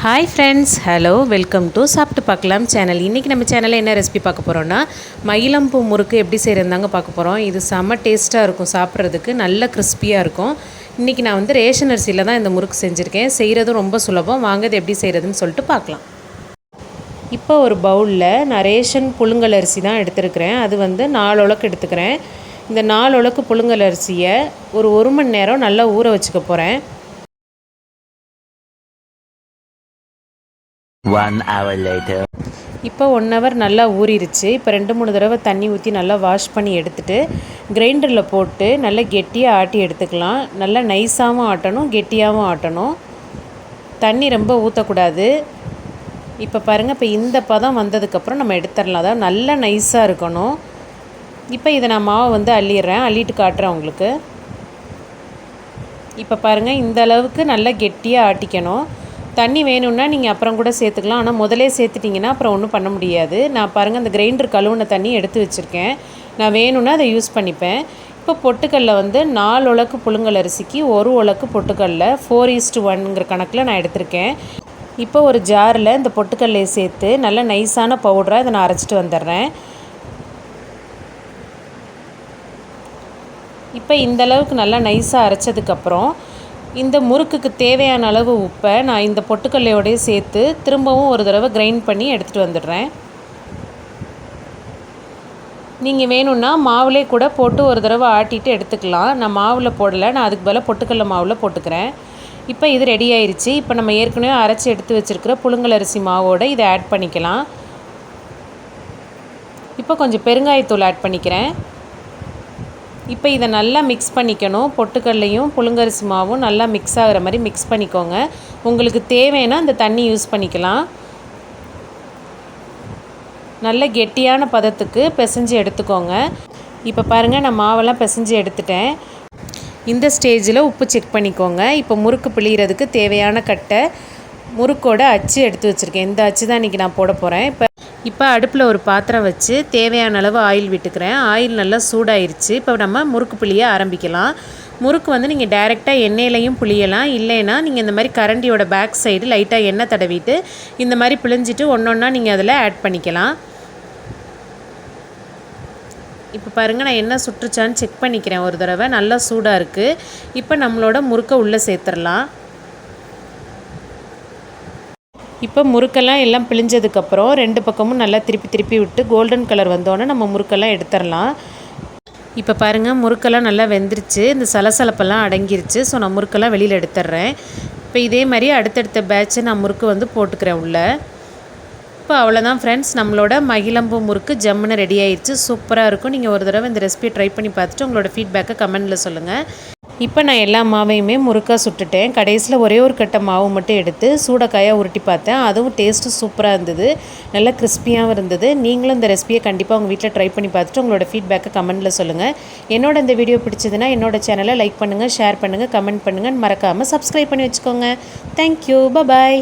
Hi friends hello welcome to சாப்பிட்டு பார்க்கலாம் channel இன்றைக்கி நம்ம சேனலில் என்ன ரெசிபி பார்க்க போகிறோன்னா மயிலம்பூ முறுக்கு எப்படி செய்கிறதாங்க பார்க்க போகிறோம் இது செம்ம டேஸ்ட்டாக இருக்கும் சாப்பிட்றதுக்கு நல்ல கிறிஸ்பியாக இருக்கும். இன்றைக்கி நான் வந்து ரேஷன் அரிசியில் தான் இந்த முறுக்கு செஞ்சுருக்கேன். செய்கிறதும் ரொம்ப சுலபம். வாங்க எப்படி செய்கிறதுன்னு சொல்லிட்டு பார்க்கலாம். இப்போ ஒரு பவுலில் நான் ரேஷன் புழுங்கல் அரிசி தான் எடுத்துருக்கிறேன். அது வந்து நாலு உலக்கு எடுத்துக்கிறேன். இந்த நாலு உலக்கு புழுங்கல் அரிசியை ஒரு ஒரு மணி நேரம் நல்லா ஊற வச்சுக்க போகிறேன் ஒன் ஹவர் லேட்டர் இப்போ ஒன் ஹவர் நல்லா ஊறிடுச்சு இப்போ ரெண்டு மூணு தடவை தண்ணி ஊற்றி நல்லா வாஷ் பண்ணி எடுத்துகிட்டு கிரைண்டரில் போட்டு நல்லா கெட்டியாக ஆட்டி எடுத்துக்கலாம். நல்லா நைஸாகவும் ஆட்டணும் கெட்டியாகவும் ஆட்டணும். தண்ணி ரொம்ப ஊற்றக்கூடாது இப்போ பாருங்கள் இப்போ இந்த பதம் வந்ததுக்கப்புறம் நம்ம எடுத்துடலாம். அதாவது நல்லா நைஸாக இருக்கணும். இப்போ இதை நான் மாவை வந்து அள்ளிடுறேன். அள்ளிட்டு காட்டுறேன் உங்களுக்கு. இப்போ பாருங்கள் இந்த அளவுக்கு நல்லா கெட்டியாக ஆட்டிக்கணும். தண்ணி வேணும்னா நீங்கள் அப்புறம் கூட சேர்த்துக்கலாம். ஆனால் முதலே சேர்த்துட்டிங்கன்னா அப்புறம் ஒன்றும் பண்ண முடியாது. நான் பாருங்கள் அந்த கிரைண்டர் கழுவுன தண்ணி எடுத்து வச்சுருக்கேன். நான் வேணும்னா அதை யூஸ் பண்ணிப்பேன். இப்போ பொட்டுக்கல்ல வந்து நாலு உலக்கு புழுங்கல் அரிசிக்கு ஒரு உலக்கு பொட்டுக்கல்ல ஃபோர் ஈஸ்ட் ஒன்ங்கிற கணக்கில் நான் எடுத்திருக்கேன். இப்போ ஒரு ஜாரில் இந்த பொட்டுக்கல்லையை சேர்த்து நல்ல நைஸான பவுடராக இதை நான் அரைச்சிட்டு வந்துடுறேன். இப்போ இந்த அளவுக்கு நல்லா நைஸாக அரைச்சதுக்கப்புறம் இந்த முறுக்குக்கு தேவையான அளவு உப்பை நான் இந்த பொட்டுக்கல்லையோடய சேர்த்து திரும்பவும் ஒரு தடவை கிரைண்ட் பண்ணி எடுத்துகிட்டு வந்துடுறேன். நீங்கள் வேணும்னா மாவுலே கூட போட்டு ஒரு தடவை ஆட்டிட்டு எடுத்துக்கலாம். நான் மாவில் போடலை நான் அதுக்கு பதிலாக பொட்டுக்கல்ல மாவில் போட்டுக்கிறேன். இப்போ இது ரெடி ஆயிடுச்சு இப்போ நம்ம ஏற்கனவே அரைச்சி எடுத்து வச்சுருக்கிற புழுங்கலரிசி மாவோடு இதை ஆட் பண்ணிக்கலாம். இப்போ கொஞ்சம் பெருங்காயத்தூள் ஆட் பண்ணிக்கிறேன். இப்போ இதை நல்லா மிக்ஸ் பண்ணிக்கணும். பொட்டுக்கல்லையும் புழுங்கரிசி மாவும் நல்லா மிக்ஸ் ஆகிற மாதிரி மிக்ஸ் பண்ணிக்கோங்க. உங்களுக்கு தேவைன்னா அந்த தண்ணி யூஸ் பண்ணிக்கலாம். நல்ல கெட்டியான பதத்துக்கு பிசைஞ்சு எடுத்துக்கோங்க. இப்போ பாருங்கள் நான் மாவெல்லாம் பிசைஞ்சு எடுத்துட்டேன். இந்த ஸ்டேஜில் உப்பு செக் பண்ணிக்கோங்க. இப்போ முறுக்கு பிழிகிறதுக்கு தேவையான கட்டை முறுக்கோட அச்சு எடுத்து வச்சுருக்கேன். இந்த அச்சு தான் இன்றைக்கி நான் போட போகிறேன் இப்போ இப்போ அடுப்பில் ஒரு பாத்திரம் வச்சு தேவையான அளவு ஆயில் விட்டுக்கிறேன். ஆயில் நல்லா சூடாயிருச்சு. இப்போ நம்ம முறுக்கு புளிய ஆரம்பிக்கலாம். முறுக்கு வந்து நீங்கள் டைரெக்டாக எண்ணெயிலையும் புளியலாம். இல்லைன்னா நீங்கள் இந்த மாதிரி கரண்டியோட பேக் சைடு லைட்டாக எண்ணெய் தடவிட்டு இந்த மாதிரி பிழிஞ்சிட்டு ஒன்று ஒன்றா நீங்கள் அதில் ஆட் பண்ணிக்கலாம். இப்போ பாருங்கள் நான் என்ன சுற்றுச்சான்னு செக் பண்ணிக்கிறேன். ஒரு தடவை நல்லா சூடாக இருக்குது இப்போ நம்மளோட முறுக்கை உள்ளே சேர்த்துடலாம் இப்போ முறுக்கெல்லாம் எல்லாம் பிழிஞ்சதுக்கப்புறம் ரெண்டு பக்கமும் நல்லா திருப்பி திருப்பி விட்டு கோல்டன் கலர் வந்தோடனே நம்ம முறுக்கெல்லாம் எடுத்துடலாம். இப்போ பாருங்கள் முறுக்கெல்லாம் நல்லா வெந்துருச்சு. இந்த சலசலப்பெல்லாம் அடங்கிருச்சு. ஸோ நான் முறுக்கெல்லாம் வெளியில் எடுத்துட்றேன். இப்போ இதே மாதிரி அடுத்தடுத்த பேட்சை நான் முறுக்கு வந்து போட்டுக்கிறேன் உள்ளே. இப்போ அவ்வளோதான் ஃப்ரெண்ட்ஸ் நம்மளோட மகிழம்பு முறுக்கு ஜம்முன்னு ரெடி ஆயிடுச்சு சூப்பராக இருக்கும். நீங்கள் ஒரு தடவை இந்த ரெசிபியை ட்ரை பண்ணி பார்த்துட்டு உங்களோட ஃபீட்பேக்கை கமெண்டில் சொல்லுங்கள் இப்போ நான் எல்லா மாவையுமே முறுக்காக சுட்டுட்டேன். கடைசியில் ஒரே ஒரு கட்டை மாவு மட்டும் எடுத்து சூடக்காயாக உருட்டி பார்த்தேன். அதுவும் டேஸ்ட்டு சூப்பராக இருந்தது. நல்லா கிறிஸ்பியாகவும் இருந்தது. நீங்களும் இந்த ரெசிபியை கண்டிப்பாக உங்கள் வீட்டில் ட்ரை பண்ணி பார்த்துட்டு உங்களோட ஃபீட்பேக்கை கமெண்ட்டில் சொல்லுங்கள் என்னோட இந்த வீடியோ பிடிச்சதுன்னா என்னோட சேனலை லைக் பண்ணுங்கள் ஷேர் பண்ணுங்கள் கமெண்ட் பண்ணுங்கள் மறக்காமல் சப்ஸ்கிரைப் பண்ணி வச்சுக்கோங்க. Thank you bye